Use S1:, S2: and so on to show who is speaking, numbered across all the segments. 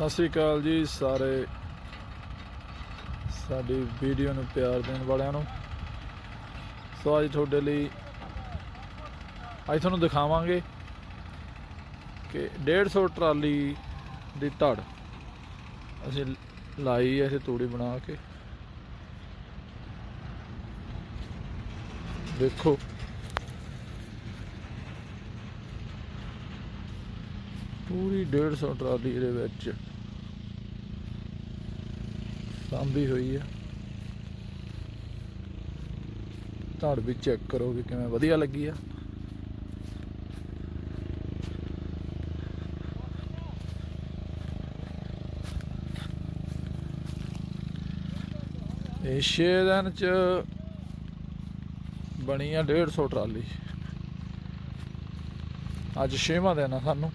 S1: ਸਤਿ ਸ੍ਰੀ ਅਕਾਲ ਜੀ ਸਾਰੇ। ਸਾਡੀ ਵੀਡੀਓ ਨੂੰ ਪਿਆਰ ਦੇਣ ਵਾਲਿਆਂ ਨੂੰ। ਸੋ ਅੱਜ ਤੁਹਾਡੇ ਲਈ ਅੱਜ ਤੁਹਾਨੂੰ ਦਿਖਾਵਾਂਗੇ ਕਿ 150 ਟਰਾਲੀ ਦੀ ਧੜ ਅਸੀਂ ਲਾਈ ਹੈ ਇਹ ਤੂੜੀ ਬਣਾ ਕੇ। ਦੇਖੋ। ਪੂਰੀ 150 ਟਰਾਲੀ ਦੇ ਵਿੱਚ। ਸਾਂਭੀ ਹੋਈ ਆ। ਧੜ ਵੀ ਚੈੱਕ ਕਰੋ ਵੀ ਕਿਵੇਂ ਵਧੀਆ ਲੱਗੀ ਆ। ਇਹ ਛੇ ਦਿਨ ਚ ਬਣੀ ਆ 150 ਟਰਾਲੀ। ਅੱਜ ਛੇਵਾਂ ਦਿਨ ਆ ਸਾਨੂੰ।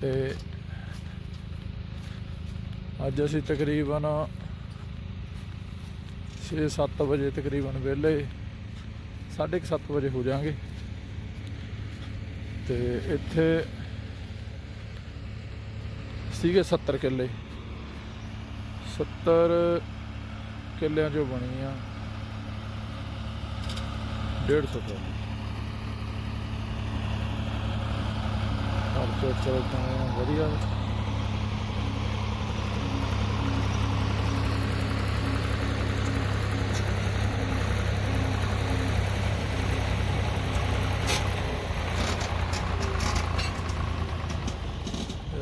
S1: ਤੇ ਅੱਜ ਅਸੀਂ ਤਕਰੀਬਨ 6-7 ਵਜੇ ਤਕਰੀਬਨ ਵਿਹਲੇ 7:30 ਵਜੇ ਹੋ ਜਾਾਂਗੇ। ਤੇ ਇੱਥੇ ਸੀਗੇ 70 ਕਿੱਲੇ। 70 ਕਿੱਲਿਆਂ ਚੋਂ ਬਣੀ ਆ 150 ਟਰਾਲੀ ਹਰ ਚੋਂ ਚਲੋ ਤਾਂ ਵਧੀਆ।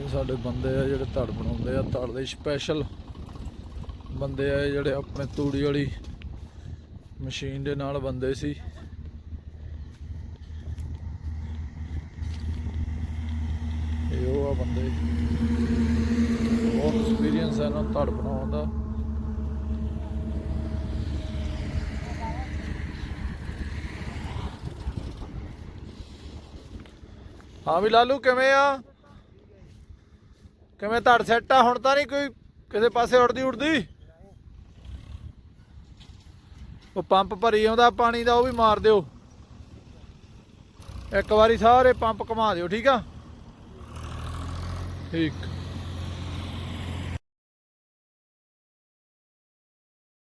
S1: ਇਹ ਸਾਡੇ ਬੰਦੇ ਆ ਜਿਹੜੇ ਧੜ ਬਣਾਉਂਦੇ ਆ, ਧੜ ਦੇ ਸਪੈਸ਼ਲ ਬੰਦੇ ਆ ਜਿਹੜੇ ਆਪਣੇ ਤੂੜੀ ਵਾਲੀ ਮਸ਼ੀਨ ਦੇ ਨਾਲ ਬੰਦੇ ਸੀ। ਇਹ ਉਹ ਆ ਬੰਦੇ। ਬਹੁਤ ਐਕਸਪੀਰੀਅੰਸ ਹੈ ਇਹਨਾਂ ਧੜ ਬਣਾਉਣ ਦਾ। ਹਾਂ ਵੀ ਲਾਲੂ, ਕਿਵੇਂ ਆ? ਕਿਵੇਂ ਧੜ ਸੈੱਟ ਆ? ਹੁਣ ਤਾਂ ਨਹੀਂ ਕੋਈ ਕਿਸੇ ਪਾਸੇ ਉੜਦੀ ਉੜਦੀ। ਉਹ ਪੰਪ ਭਰੀ ਆਉਂਦਾ, ਪਾਣੀ ਦਾ ਉਹ ਵੀ ਮਾਰ ਦਿਓ। ਇੱਕ ਵਾਰੀ ਸਾਰੇ ਪੰਪ ਘੁਮਾ ਦਿਓ, ਠੀਕ ਆ? ਠੀਕ।